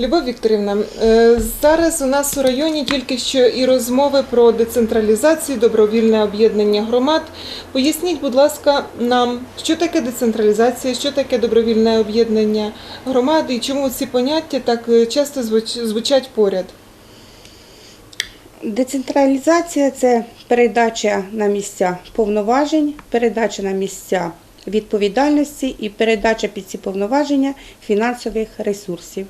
Любов Вікторівна, е, зараз у нас у районі тільки що і розмови про децентралізацію, добровільне об'єднання громад. Поясніть, будь ласка, нам, що таке децентралізація, що таке добровільне об'єднання громад і чому ці поняття так е, часто звуч- звучать поряд? Децентралізація це передача на місця повноважень, передача на місця відповідальності і передача під ці повноваження фінансових ресурсів.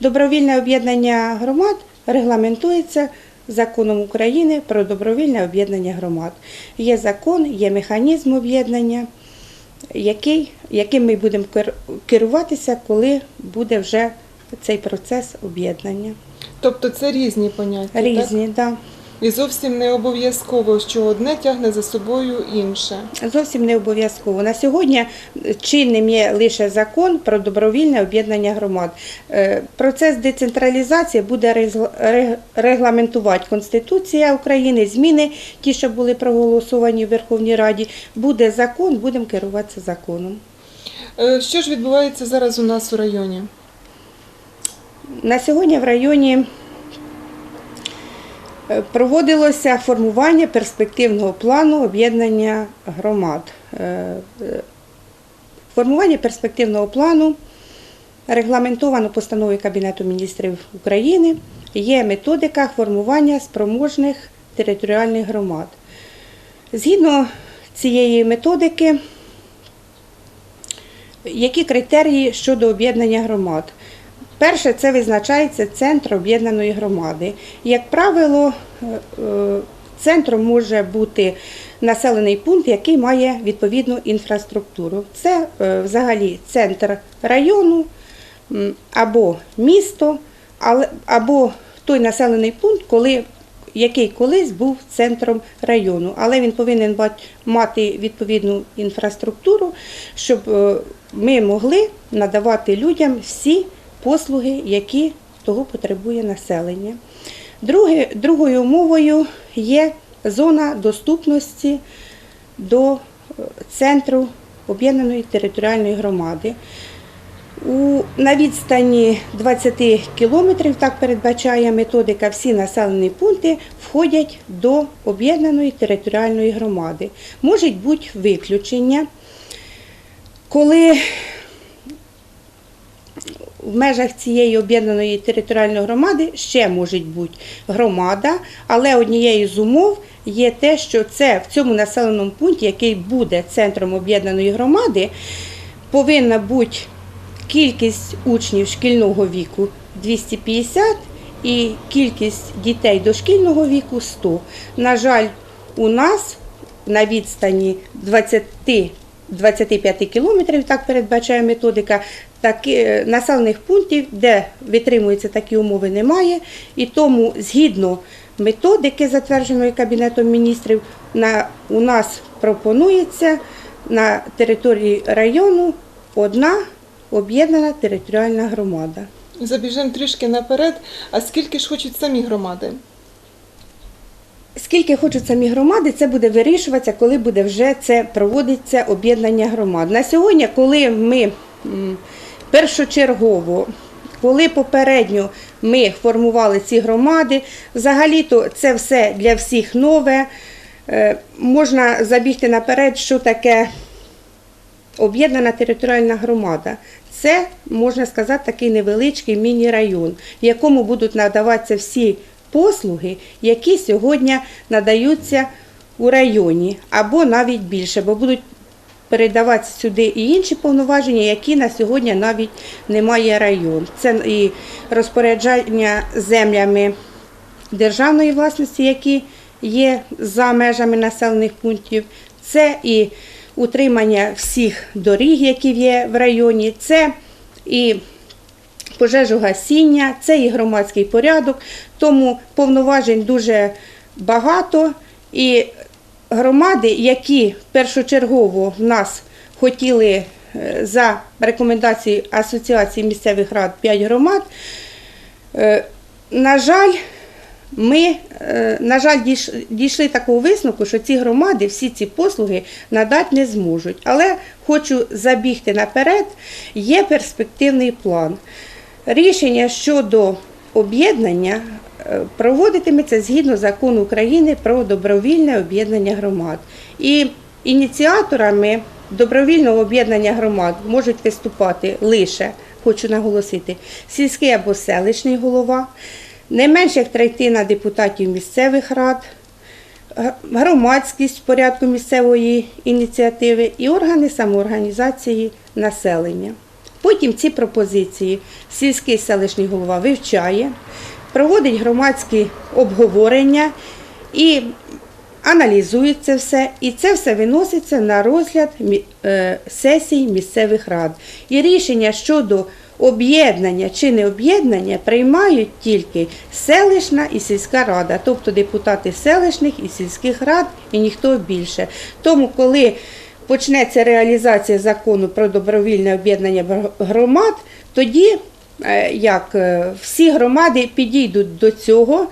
Добровільне об'єднання громад регламентується законом України про добровільне об'єднання громад. Є закон, є механізм об'єднання, який, яким ми будемо кер- керуватися, коли буде вже цей процес об'єднання. Тобто це різні поняття? Різні, так. Да. І зовсім не обов'язково, що одне тягне за собою інше. Зовсім не обов'язково. На сьогодні чинним є лише закон про добровільне об'єднання громад. Е, Процес децентралізації буде регла- регламентувати Конституція України, зміни, ті, що були проголосовані в Верховній Раді. Буде закон, будемо керуватися законом. Е, Що ж відбувається зараз у нас у районі? На сьогодні в районі проводилося формування перспективного плану об'єднання громад. Е, е, Формування перспективного плану регламентовано постановою Кабінету міністрів України. Є методика формування спроможних територіальних громад. Згідно цієї методики, які критерії щодо об'єднання громад? Перше, це визначається центр об'єднаної громади. Як правило, е, е, центром може бути населений пункт, який має відповідну інфраструктуру. Це е, взагалі центр району або місто, або той населений пункт, коли який колись був центром району, але він повинен мати відповідну інфраструктуру, щоб ми могли надавати людям всі послуги, які того потребує населення. Друге, другою умовою є зона доступності до е, центру об'єднаної територіальної громади. У, на відстані 20 кілометрів, так передбачає методика, всі населені пункти входять до об'єднаної територіальної громади. Можуть бути виключення, коли в межах цієї об'єднаної територіальної громади ще може бути громада, але однією з умов є те, що це в цьому населеному пункті, який буде центром об'єднаної громади, повинна бути кількість учнів шкільного віку 250 і кількість дітей дошкільного віку 100. На жаль, у нас на відстані 20 25 кілометрів, так передбачає методика, таки, е, населених пунктів, де витримуються такі умови, немає. І тому, згідно методики, затвердженої Кабінетом міністрів, на, у нас пропонується на території району одна об'єднана територіальна громада. Забіжемо трішки наперед. А скільки ж хочуть самі громади? Скільки хочуть самі громади, це буде вирішуватися, коли буде вже це проводиться об'єднання громад. На сьогодні, коли ми першочергово, коли попередньо ми формували ці громади, взагалі-то це все для всіх нове. Е, Можна забігти наперед, що таке об'єднана територіальна громада. Це, можна сказати, такий невеличкий міні-район, в якому будуть надаватися всі послуги, які сьогодні надаються у районі, або навіть більше, бо будуть передаватися сюди і інші повноваження, які на сьогодні навіть не має район. Це і розпоряджання землями державної власності, які є за межами населених пунктів, це і утримання всіх доріг, які є в районі, це і пожежогасіння, це і громадський порядок, тому повноважень дуже багато. І громади, які першочергово в нас хотіли е, за рекомендацією Асоціації місцевих рад 5 громад, е, на жаль, ми, е, на жаль, дійшли такого висновку, що ці громади всі ці послуги надати не зможуть. Але хочу забігти наперед, є перспективний план. Рішення щодо об'єднання проводитиметься згідно закону України про добровільне об'єднання громад. І ініціаторами добровільного об'єднання громад можуть виступати лише, хочу наголосити, сільський або селищний голова, не менш як третина депутатів місцевих рад, громадськість в порядку місцевої ініціативи і органи самоорганізації населення. Потім ці пропозиції сільський селищний голова вивчає, проводить громадські обговорення і аналізує це все, і це все виноситься на розгляд е, сесій місцевих рад. І рішення щодо об'єднання чи не об'єднання приймають тільки селищна і сільська рада, тобто депутати селищних і сільських рад, і ніхто більше. Тому, коли почнеться реалізація закону про добровільне об'єднання громад, тоді як е, всі громади підійдуть до цього,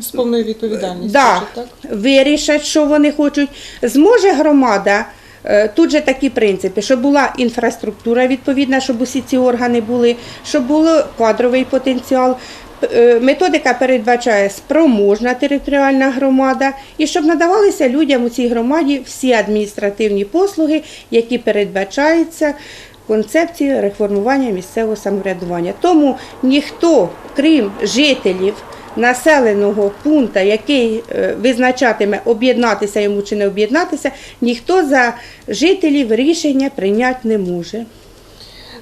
З повною відповідальністю. Да, так? вирішать, що вони хочуть. Зможе громада. е, Тут же такі принципи, щоб була інфраструктура відповідна, щоб усі ці органи були, щоб був кадровий потенціал. Е, Методика передбачає спроможна територіальна громада і щоб надавалися людям у цій громаді всі адміністративні послуги, які передбачаються концепцією реформування місцевого самоврядування. Тому ніхто, крім жителів населеного пункту, який е, визначатиме об'єднатися йому чи не об'єднатися, ніхто за жителів рішення прийняти не може.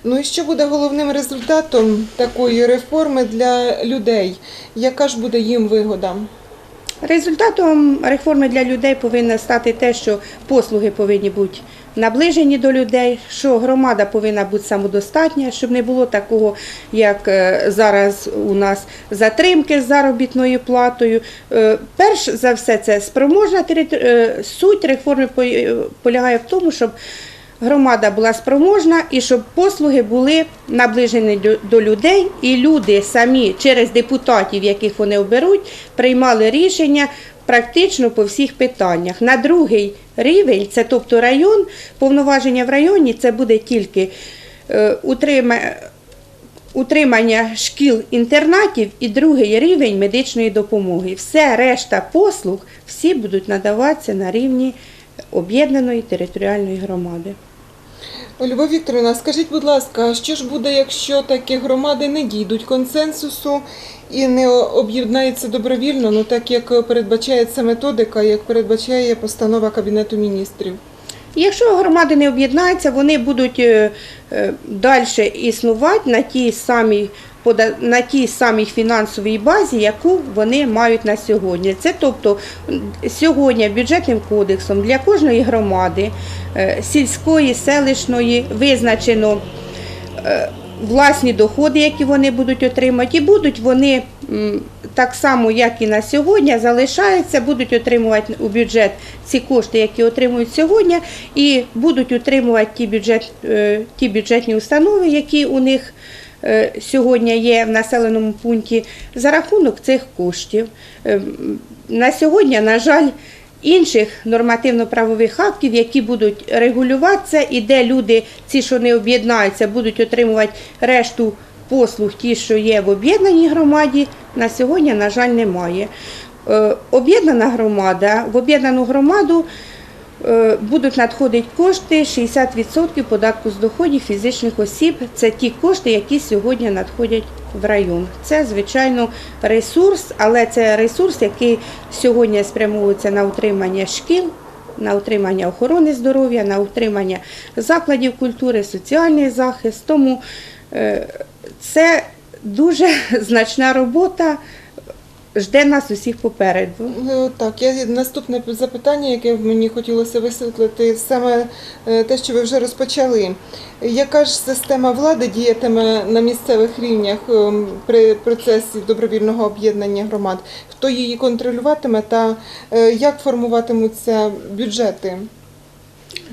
Ну і що буде головним результатом такої реформи для людей? Яка ж буде їм вигода? Результатом реформи для людей повинно стати те, що послуги повинні бути наближені до людей, що громада повинна бути самодостатня, щоб не було такого, як е, зараз у нас затримки з заробітною платою. Е, Перш за все, це спроможна територ- е, суть реформи полягає в тому, щоб громада була спроможна і щоб послуги були наближені до людей, і люди самі через депутатів, яких вони оберуть, приймали рішення практично по всіх питаннях. На другий рівень, це тобто район, повноваження в районі, це буде тільки е, утримання шкіл-інтернатів і другий рівень медичної допомоги. Все решта послуг всі будуть надаватися на рівні об'єднаної територіальної громади. Любов Вікторівна, скажіть, будь ласка, що ж буде, якщо такі громади не дійдуть консенсусу і не об'єднаються добровільно, ну так як передбачає ця методика, як передбачає постанова Кабінету міністрів? Якщо громади не об'єднаються, вони будуть е, далі існувати на тій самій на тій самій фінансовій базі, яку вони мають на сьогодні. Це тобто сьогодні бюджетним кодексом для кожної громади е, сільської, селищної визначено е, власні доходи, які вони будуть отримати, і будуть вони так само, як і на сьогодні, залишаються, будуть отримувати у бюджет ці кошти, які отримують сьогодні, і будуть утримувати ті, бюджет, е, ті бюджетні установи, які у них е, сьогодні є в населеному пункті, за рахунок цих коштів. Е, На сьогодні, на жаль, інших нормативно-правових актів, які будуть регулюватися, і де люди, ці, що не об'єднаються, будуть отримувати решту послуг, ті, що є в об'єднаній громаді, на сьогодні, на жаль, немає. Е, Об'єднана громада, в об'єднану громаду будуть надходити кошти 60% податку з доходів фізичних осіб. Це ті кошти, які сьогодні надходять в район. Це, звичайно, ресурс, але це ресурс, який сьогодні спрямовується на утримання шкіл, на утримання охорони здоров'я, на утримання закладів культури, соціальний захист. Тому е, це дуже значна робота. Жде нас усіх попереду. Е, Так, я наступне запитання, яке мені хотілося висвітлити, саме е, те, що ви вже розпочали. Яка ж система влади діятиме на місцевих рівнях ем, при процесі добровільного об'єднання громад? Хто її контролюватиме та е, як формуватимуться бюджети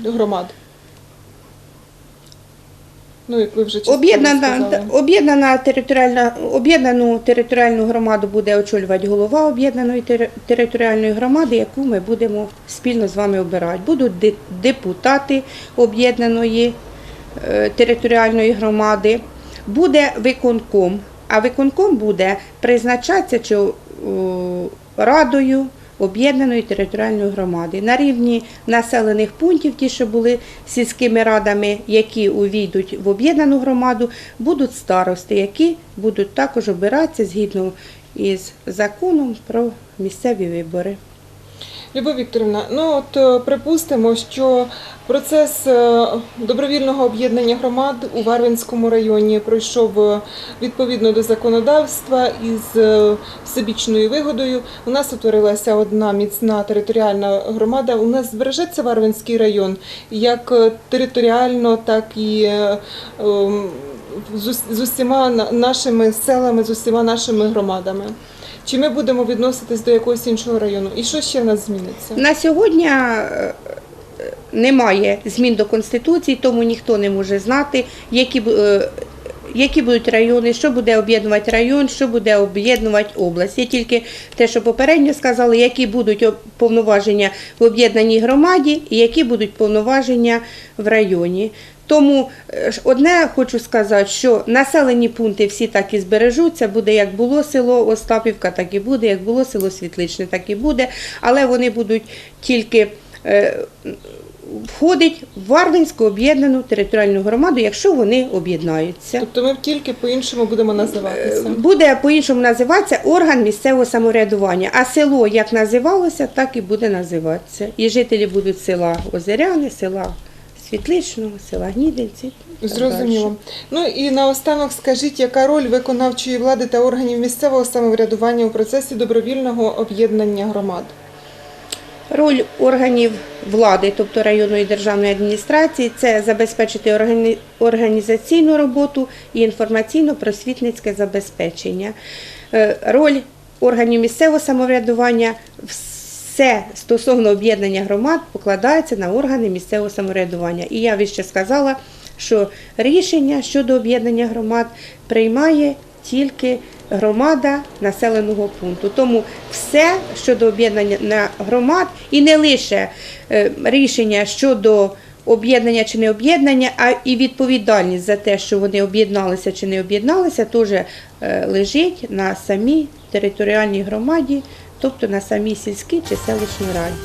громад? Ну, як ви вже частково Об'єднана, об'єднана територіальна, об'єднану територіальну громаду буде очолювати голова об'єднаної тери- територіальної громади, яку ми будемо спільно з вами обирати. Будуть де- депутати об'єднаної е, територіальної громади, буде виконком, а виконком буде призначатися чи о, радою об'єднаної територіальної громади на рівні населених пунктів, ті, що були сільськими радами, які увійдуть в об'єднану громаду, будуть старости, які будуть також обиратися згідно із законом про місцеві вибори. Любов Вікторівна, ну от е, припустимо, що процес е, добровільного об'єднання громад у Варвинському районі пройшов е, відповідно до законодавства із всебічною вигодою. У нас утворилася одна міцна територіальна громада. У нас збережеться Варвинський район як територіально, так і ем, з усіма нашими селами, з усіма нашими громадами. Чи ми будемо відноситись до якогось іншого району? І що ще в нас зміниться? На сьогодні е, немає змін до Конституції, тому ніхто не може знати, які, е, які будуть райони, що буде об'єднувати район, що буде об'єднувати область. Є тільки те, що попередньо сказали, які будуть повноваження в об'єднаній громаді і які будуть повноваження в районі. Тому е, одне хочу сказати, що населені пункти всі так і збережуться. Буде як було село Остапівка, так і буде, як було село Світличне, так і буде. Але вони будуть тільки е, входить в Варвинську об'єднану територіальну громаду, якщо вони об'єднаються. Тобто ми тільки по-іншому будемо називатися. Буде по-іншому називатися орган місцевого самоврядування, а село як називалося, так і буде називатися. І жителі будуть села Озеряни, села Світличного, села Гнідинці. і так Зрозуміло. Ну і наостанок скажіть, яка роль виконавчої влади та органів місцевого самоврядування у процесі добровільного об'єднання громад? Роль органів влади, тобто районної державної адміністрації, це забезпечити органі- організаційну роботу і інформаційно-просвітницьке забезпечення. Е, Роль органів місцевого самоврядування все стосовно об'єднання громад покладається на органи місцевого самоврядування. І я вище сказала, що рішення щодо об'єднання громад приймає тільки громада населеного пункту. Тому все щодо об'єднання громад і не лише е, рішення щодо об'єднання чи не об'єднання, а і відповідальність за те, що вони об'єдналися чи не об'єдналися, теж е, лежить на самій територіальній громаді, тобто на самій сільській чи селищній раді.